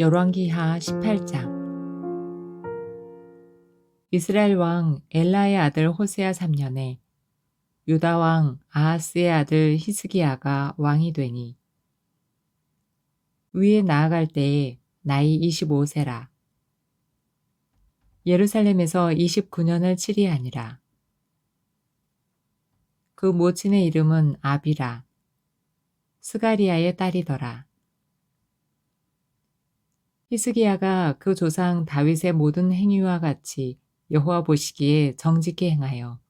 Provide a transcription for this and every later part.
열왕기하 18장. 이스라엘 왕 엘라의 아들 호세아 3년에 유다 왕 아하스의 아들 히스기야가 왕이 되니 위에 나아갈 때에 나이 25세라. 예루살렘에서 29년을 치리하니라. 그 모친의 이름은 아비라. 스가리아의 딸이더라 히스기야가 그 조상 다윗의 모든 행위와 같이 여호와 보시기에 정직히 행하여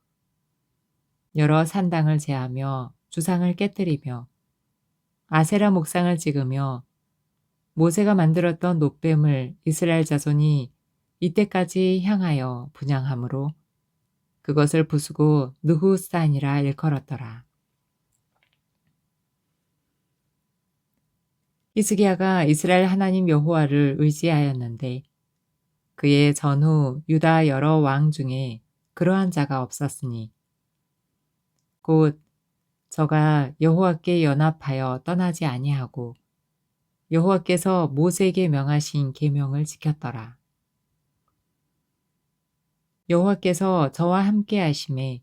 여러 산당을 제하며 주상을 깨뜨리며 아세라 목상을 찍으며 모세가 만들었던 노뱀을 이스라엘 자손이 이때까지 향하여 분양함으로 그것을 부수고 느후스탄이라 일컬었더라. 히스기야가 이스라엘 하나님 여호와를 의지하였는데 그의 전후 유다 여러 왕 중에 그러한 자가 없었으니 곧 저가 여호와께 연합하여 떠나지 아니하고 여호와께서 모세에게 명하신 계명을 지켰더라. 여호와께서 저와 함께 하심에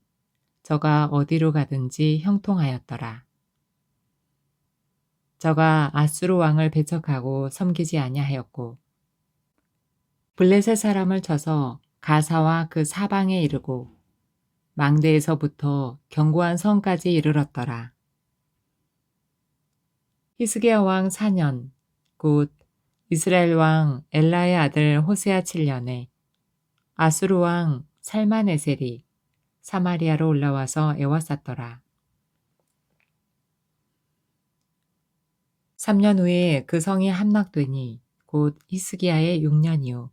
저가 어디로 가든지 형통하였더라. 저가 아수르 왕을 배척하고 섬기지 아니하였고 블레셋 사람을 쳐서 가사와 그 사방에 이르고 망대에서부터 견고한 성까지 이르렀더라. 히스기야 왕 4년 곧 이스라엘 왕 엘라의 아들 호세아 7년에 아수르 왕 살마네셀이 사마리아로 올라와서 애워쌌더라. 3년 후에 그 성이 함락되니 곧 히스기야의 6년이요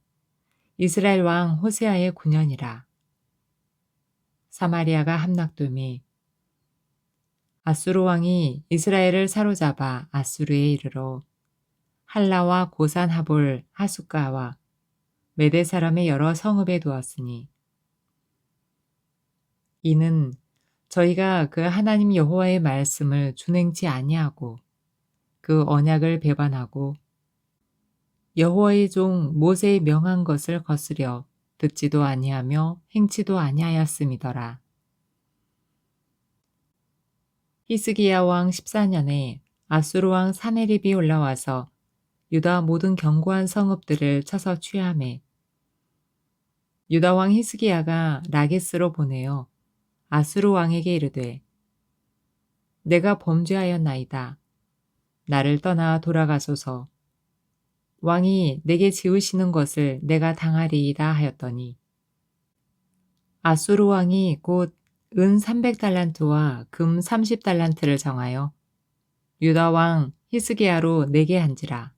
이스라엘 왕 호세아의 9년이라. 사마리아가 함락됨이 아수르 왕이 이스라엘을 사로잡아 아수르에 이르러 할라와 고산 하볼 하숫가와 메대 사람의 여러 성읍에 두었으니 이는 저희가 그 하나님 여호와의 말씀을 준행치 아니하고 그 언약을 배반하고 여호와의 종 모세의 명한 것을 거스려 듣지도 아니하며 행치도 아니하였음이더라. 히스기야 왕 14년에 아수르 왕 사네립이 올라와서 유다 모든 견고한 성읍들을 쳐서 취함해 유다 왕 히스기야가 라게스로 보내어 아수르 왕에게 이르되 내가 범죄하였나이다. 나를 떠나 돌아가소서. 왕이 내게 지으시는 것을 내가 당하리이다 하였더니 아수르 왕이 곧 은 300달란트와 금 30달란트를 정하여 유다 왕 히스기야로 내게 한지라.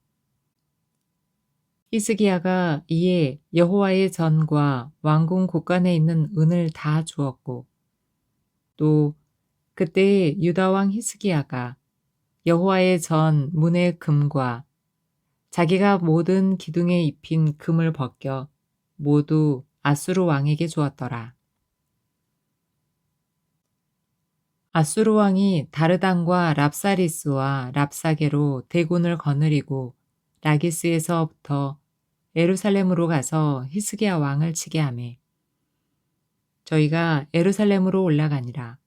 히스기야가 이에 여호와의 전과 왕궁 곳간에 있는 은을 다 주었고 또 그때 유다 왕 히스기야가 여호와의 전 문의 금과 자기가 모든 기둥에 입힌 금을 벗겨 모두 아수르 왕에게 주었더라. 아수르 왕이 다르단과 랍사리스와 랍사게로 대군을 거느리고 라기스에서부터 에루살렘으로 가서 히스기야 왕을 치게 하매 저희가 에루살렘으로 올라가니라.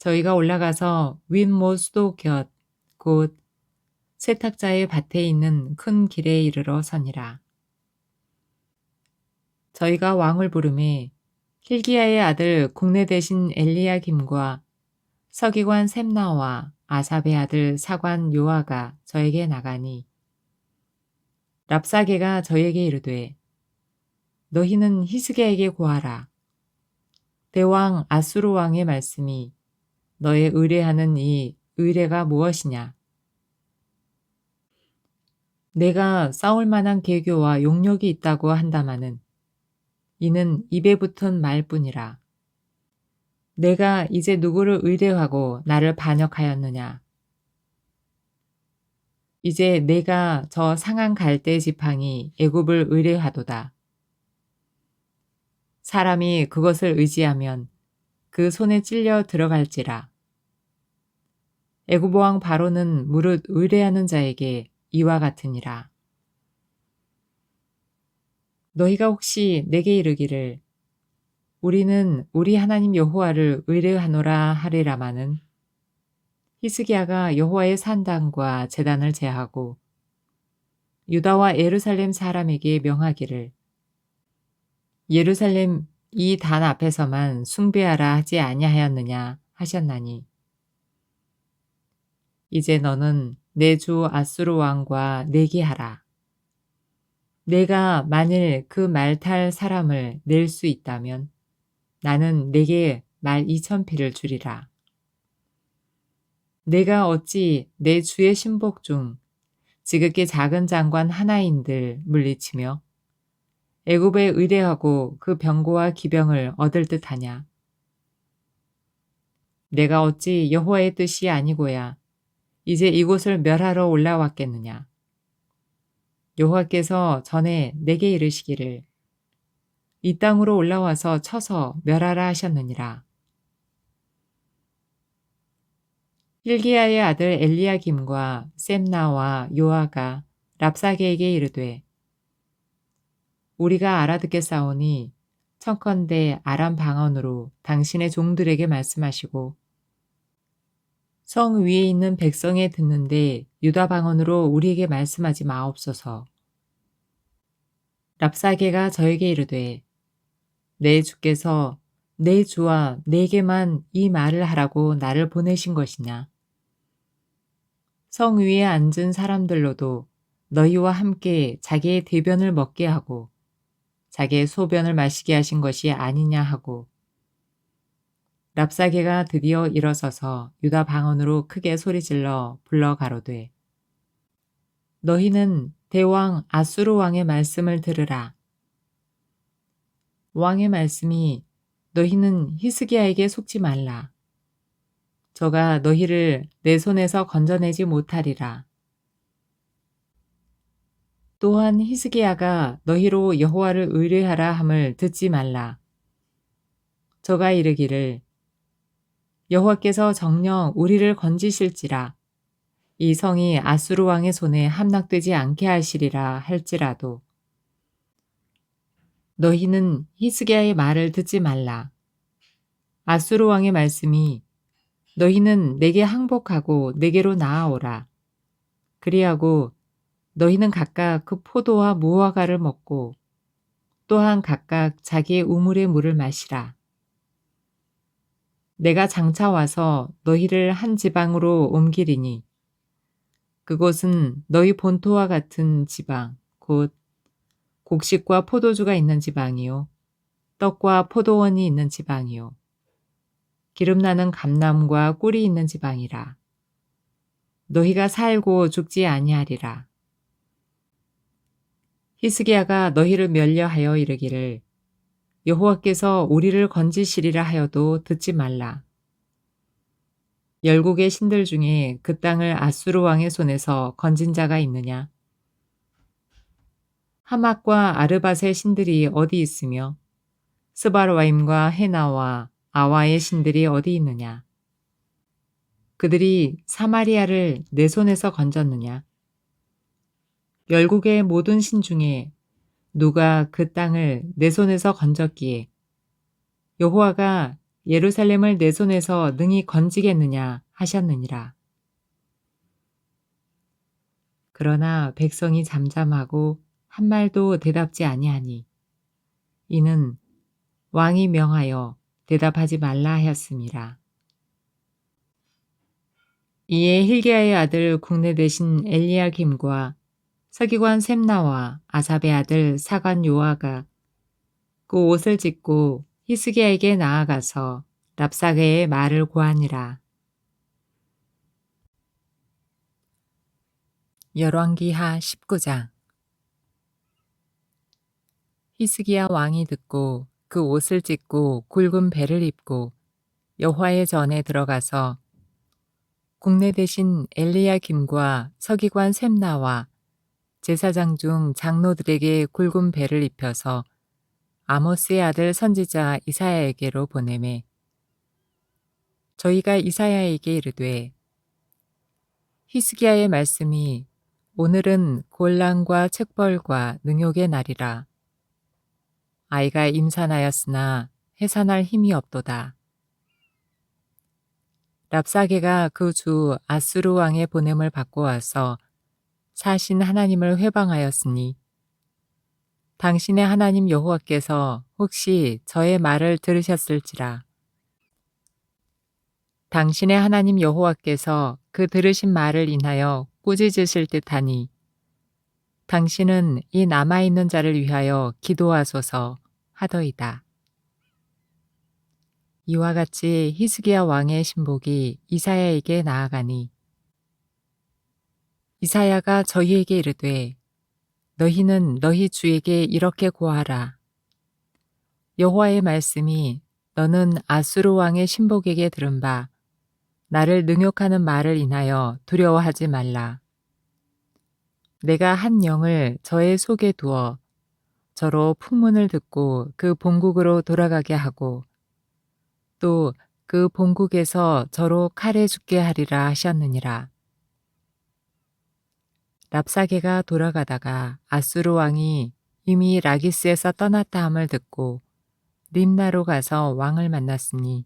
저희가 올라가서 윗모 수도 곁 곧 세탁자의 밭에 있는 큰 길에 이르러 서니라. 저희가 왕을 부름에 힐기야의 아들 국내 대신 엘리야김과 서기관 셈나와 아삽의 아들 사관 요아가 저에게 나가니 랍사게가 저에게 이르되 너희는 히스기야에게 고하라. 대왕 아수르 왕의 말씀이 너의 의뢰하는 이 의뢰가 무엇이냐? 내가 싸울 만한 계교와 용력이 있다고 한다마는 이는 입에 붙은 말뿐이라. 내가 이제 누구를 의뢰하고 나를 반역하였느냐? 이제 내가 저 상한 갈대 지팡이 애굽을 의뢰하도다. 사람이 그것을 의지하면 그 손에 찔려 들어갈지라. 애굽 왕 바로는 무릇 의뢰하는 자에게 이와 같으니라. 너희가 혹시 내게 이르기를 우리는 우리 하나님 여호와를 의뢰하노라 하리라마는 히스기야가 여호와의 산당과 제단을 제하고 유다와 예루살렘 사람에게 명하기를 예루살렘 이 단 앞에서만 숭배하라 하지 아니하였느냐 하셨나니 이제 너는 내 주 아수르 왕과 내기하라. 내가 만일 그 말탈 사람을 낼 수 있다면 나는 내게 말 이천 피를 주리라. 내가 어찌 내 주의 신복 중 지극히 작은 장관 하나인들 물리치며 애굽에 의뢰하고 그 병고와 기병을 얻을 듯하냐? 내가 어찌 여호와의 뜻이 아니고야 이제 이곳을 멸하러 올라왔겠느냐? 여호와께서 전에 내게 이르시기를 이 땅으로 올라와서 쳐서 멸하라 하셨느니라. 힐기야의 아들 엘리야김과 셈나와 요아가 랍사게에게 이르되 우리가 알아듣겠사오니 청컨대 아람 방언으로 당신의 종들에게 말씀하시고 성 위에 있는 백성에 듣는데 유다 방언으로 우리에게 말씀하지 마옵소서. 랍사게가 저에게 이르되 내 주께서 내 주와 내게만 이 말을 하라고 나를 보내신 것이냐? 성 위에 앉은 사람들로도 너희와 함께 자기의 대변을 먹게 하고 자기의 소변을 마시게 하신 것이 아니냐 하고 랍사게가 드디어 일어서서 유다 방언으로 크게 소리질러 불러 가로되 너희는 대왕 아수르 왕의 말씀을 들으라. 왕의 말씀이 너희는 히스기야에게 속지 말라. 저가 너희를 내 손에서 건져내지 못하리라. 또한 히스기야가 너희로 여호와를 의뢰하라 함을 듣지 말라. 저가 이르기를 여호와께서 정녕 우리를 건지실지라 이 성이 아수르 왕의 손에 함락되지 않게 하시리라 할지라도 너희는 히스기야의 말을 듣지 말라. 아수르 왕의 말씀이 너희는 내게 항복하고 내게로 나아오라. 그리하고 너희는 각각 그 포도와 무화과를 먹고 또한 각각 자기의 우물의 물을 마시라. 내가 장차 와서 너희를 한 지방으로 옮기리니 그곳은 너희 본토와 같은 지방, 곧 곡식과 포도주가 있는 지방이요. 떡과 포도원이 있는 지방이요. 기름 나는 감남과 꿀이 있는 지방이라. 너희가 살고 죽지 아니하리라. 히스기야가 너희를 멸려하여 이르기를 여호와께서 우리를 건지시리라 하여도 듣지 말라. 열국의 신들 중에 그 땅을 아수르 왕의 손에서 건진 자가 있느냐? 하맛과 아르밧의 신들이 어디 있으며 스바르와임과 헤나와 아와의 신들이 어디 있느냐? 그들이 사마리아를 내 손에서 건졌느냐? 열국의 모든 신 중에 누가 그 땅을 내 손에서 건졌기에 여호와가 예루살렘을 내 손에서 능히 건지겠느냐 하셨느니라. 그러나 백성이 잠잠하고 한 말도 대답지 아니하니 이는 왕이 명하여 대답하지 말라 하였습니다. 이에 힐게아의 아들 국내 대신 엘리야김과 서기관 셈나와 아삽의 아들 사관 요아가 그 옷을 찢고 히스기야에게 나아가서 랍사게의 말을 고하니라. 열왕기하 19장 히스기야 왕이 듣고 그 옷을 찢고 굵은 배를 입고 여호와의 전에 들어가서 국내 대신 엘리야 김과 서기관 셈나와 제사장 중 장로들에게 굵은 배를 입혀서 아모스의 아들 선지자 이사야에게로 보내매 저희가 이사야에게 이르되 히스기야의 말씀이 오늘은 곤란과 책벌과 능욕의 날이라. 아이가 임산하였으나 해산할 힘이 없도다. 랍사게가 그 주 아수르 왕의 보냄을 받고 와서 사신 하나님을 회방하였으니 당신의 하나님 여호와께서 혹시 저의 말을 들으셨을지라. 당신의 하나님 여호와께서 그 들으신 말을 인하여 꾸짖으실 듯하니 당신은 이 남아있는 자를 위하여 기도하소서 하더이다. 이와 같이 히스기야 왕의 신복이 이사야에게 나아가니 이사야가 저희에게 이르되 너희는 너희 주에게 이렇게 고하라. 여호와의 말씀이 너는 아수르 왕의 신복에게 들은 바 나를 능욕하는 말을 인하여 두려워하지 말라. 내가 한 영을 저의 속에 두어 저로 풍문을 듣고 그 본국으로 돌아가게 하고 또 그 본국에서 저로 칼에 죽게 하리라 하셨느니라. 랍사게가 돌아가다가 아수르 왕이 이미 라기스에서 떠났다 함을 듣고 림나로 가서 왕을 만났으니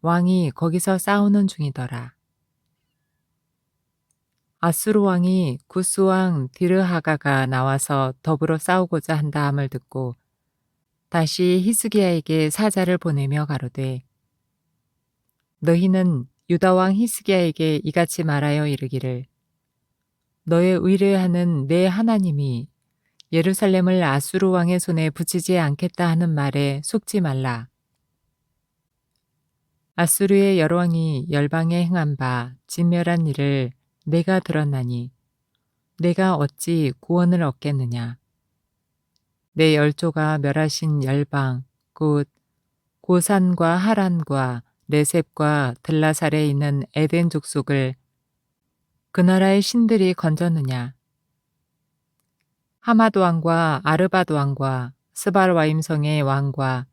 왕이 거기서 싸우는 중이더라. 아수르 왕이 구스 왕 디르하가가 나와서 더불어 싸우고자 한다 함을 듣고 다시 히스기야에게 사자를 보내며 가로되 너희는 유다 왕 히스기야에게 이같이 말하여 이르기를 너의 의뢰하는 내 하나님이 예루살렘을 아수르 왕의 손에 붙이지 않겠다 하는 말에 속지 말라. 아수르의 열왕이 열방에 행한 바 진멸한 일을 내가 들었나니 내가 어찌 구원을 얻겠느냐. 내 열조가 멸하신 열방 곧 고산과 하란과 레셉과 들라살에 있는 에덴 족속을 그 나라의 신들이 건졌느냐. 하마도 왕과 아르바도 왕과 스발와임 성의 왕과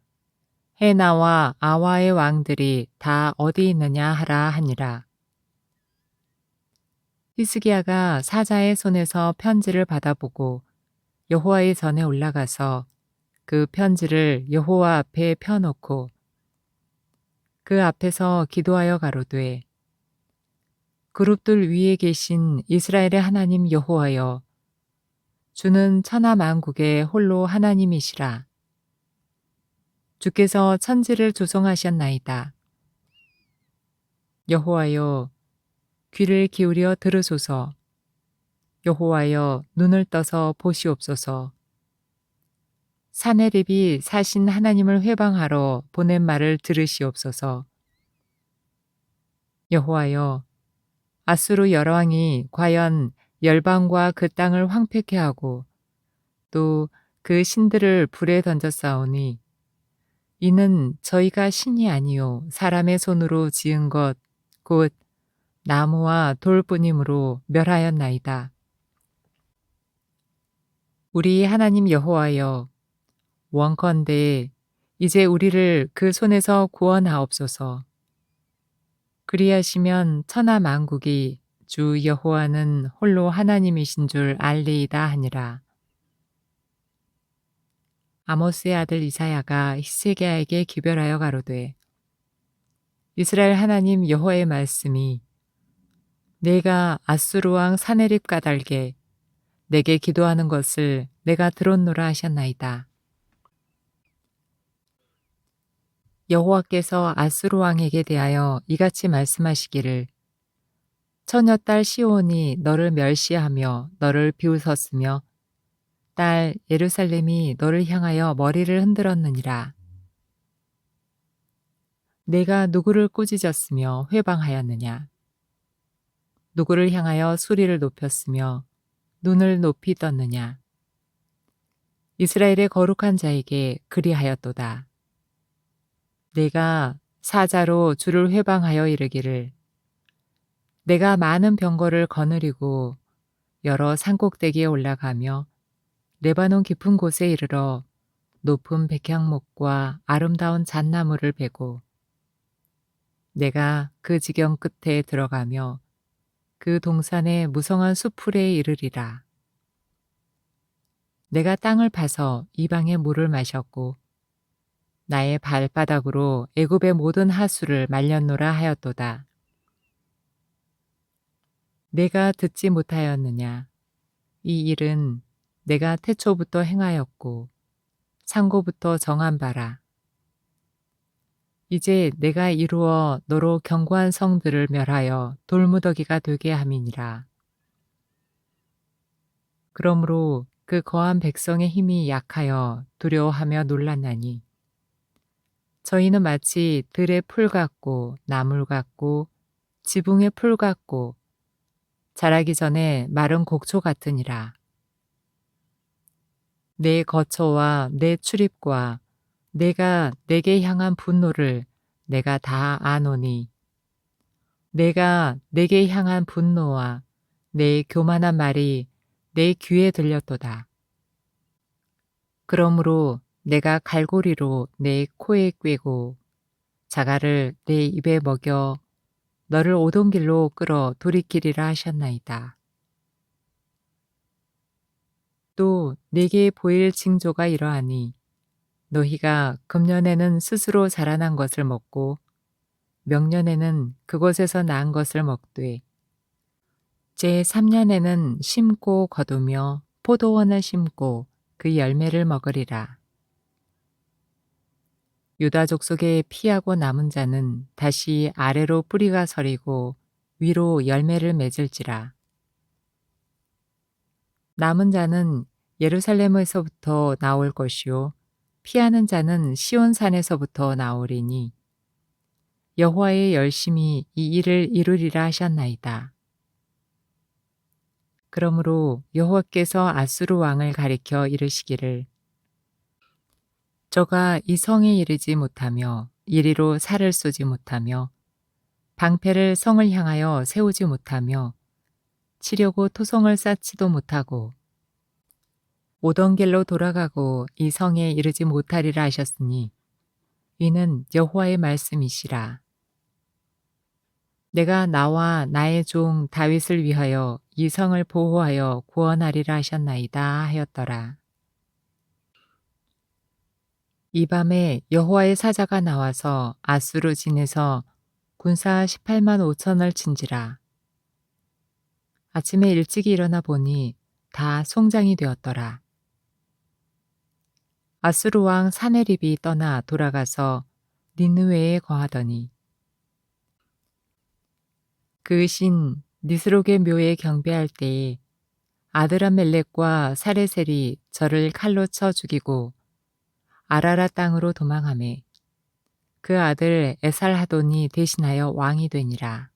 헤나와 아와의 왕들이 다 어디 있느냐 하라 하니라. 히스기야가 사자의 손에서 편지를 받아보고 여호와의 전에 올라가서 그 편지를 여호와 앞에 펴놓고 그 앞에서 기도하여 가로되 그룹들 위에 계신 이스라엘의 하나님 여호와여 주는 천하 만국의 홀로 하나님이시라 주께서 천지를 조성하셨나이다. 여호와여 귀를 기울여 들으소서. 여호와여 눈을 떠서 보시옵소서. 사내립이 사신 하나님을 회방하러 보낸 말을 들으시옵소서. 여호와여 아수르 열왕이 과연 열방과 그 땅을 황폐케 하고 또 그 신들을 불에 던졌사오니 이는 저희가 신이 아니요 사람의 손으로 지은 것 곧 나무와 돌뿐이므로 멸하였나이다. 우리 하나님 여호와여 원컨대 이제 우리를 그 손에서 구원하옵소서. 그리하시면 천하 만국이 주 여호와는 홀로 하나님이신 줄 알리이다 하니라. 아모스의 아들 이사야가 히스기야에게 기별하여 가로되 이스라엘 하나님 여호와의 말씀이 내가 아수르 왕 사네립 까닭에 내게 기도하는 것을 내가 들었노라 하셨나이다. 여호와께서 아수르 왕에게 대하여 이같이 말씀하시기를 처녀 딸 시온이 너를 멸시하며 너를 비웃었으며 딸 예루살렘이 너를 향하여 머리를 흔들었느니라. 내가 누구를 꾸짖었으며 회방하였느냐? 누구를 향하여 수리를 높였으며 눈을 높이 떴느냐? 이스라엘의 거룩한 자에게 그리하였도다. 내가 사자로 주를 회방하여 이르기를 내가 많은 병거를 거느리고 여러 산꼭대기에 올라가며 레바논 깊은 곳에 이르러 높은 백향목과 아름다운 잣나무를 베고 내가 그 지경 끝에 들어가며 그 동산의 무성한 수풀에 이르리라. 내가 땅을 파서 이방의 물을 마셨고 나의 발바닥으로 애굽의 모든 하수를 말렸노라 하였도다. 내가 듣지 못하였느냐? 이 일은 내가 태초부터 행하였고 상고부터 정한 바라. 이제 내가 이루어 너로 견고한 성들을 멸하여 돌무더기가 되게 함이니라. 그러므로 그 거한 백성의 힘이 약하여 두려워하며 놀랐나니 저희는 마치 들의 풀 같고 나물 같고 지붕의 풀 같고 자라기 전에 마른 곡초 같으니라. 내 거처와 내 출입과 내가 내게 향한 분노를 내가 다 아노니 내가 내게 향한 분노와 내 교만한 말이 내 귀에 들렸도다. 그러므로 내가 갈고리로 내 코에 꿰고 자갈을 내 입에 먹여 너를 오던 길로 끌어 돌이키리라 하셨나이다. 또 내게 보일 징조가 이러하니 너희가 금년에는 스스로 자라난 것을 먹고 명년에는 그곳에서 난 것을 먹되 제 3년에는 심고 거두며 포도원을 심고 그 열매를 먹으리라. 유다 족 속에 피하고 남은 자는 다시 아래로 뿌리가 서리고 위로 열매를 맺을지라. 남은 자는 예루살렘에서부터 나올 것이요 피하는 자는 시온산에서부터 나오리니 여호와의 열심히 이 일을 이루리라 하셨나이다. 그러므로 여호와께서 아수르 왕을 가리켜 이르시기를 저가 이 성에 이르지 못하며 이리로 살을 쏘지 못하며 방패를 성을 향하여 세우지 못하며 치려고 토성을 쌓지도 못하고 오던 길로 돌아가고 이 성에 이르지 못하리라 하셨으니 이는 여호와의 말씀이시라. 내가 나와 나의 종 다윗을 위하여 이 성을 보호하여 구원하리라 하셨나이다 하였더라. 이 밤에 여호와의 사자가 나와서 아수르 진에서 군사 18만 5천을 친지라. 아침에 일찍 일어나 보니 다 송장이 되었더라. 아수르 왕 사네립이 떠나 돌아가서 니느웨에 거하더니 그 신 니스록의 묘에 경배할 때에 아드라멜렉과 사레셀이 저를 칼로 쳐 죽이고 아라라 땅으로 도망하매 그 아들 에살하돈이 대신하여 왕이 되니라.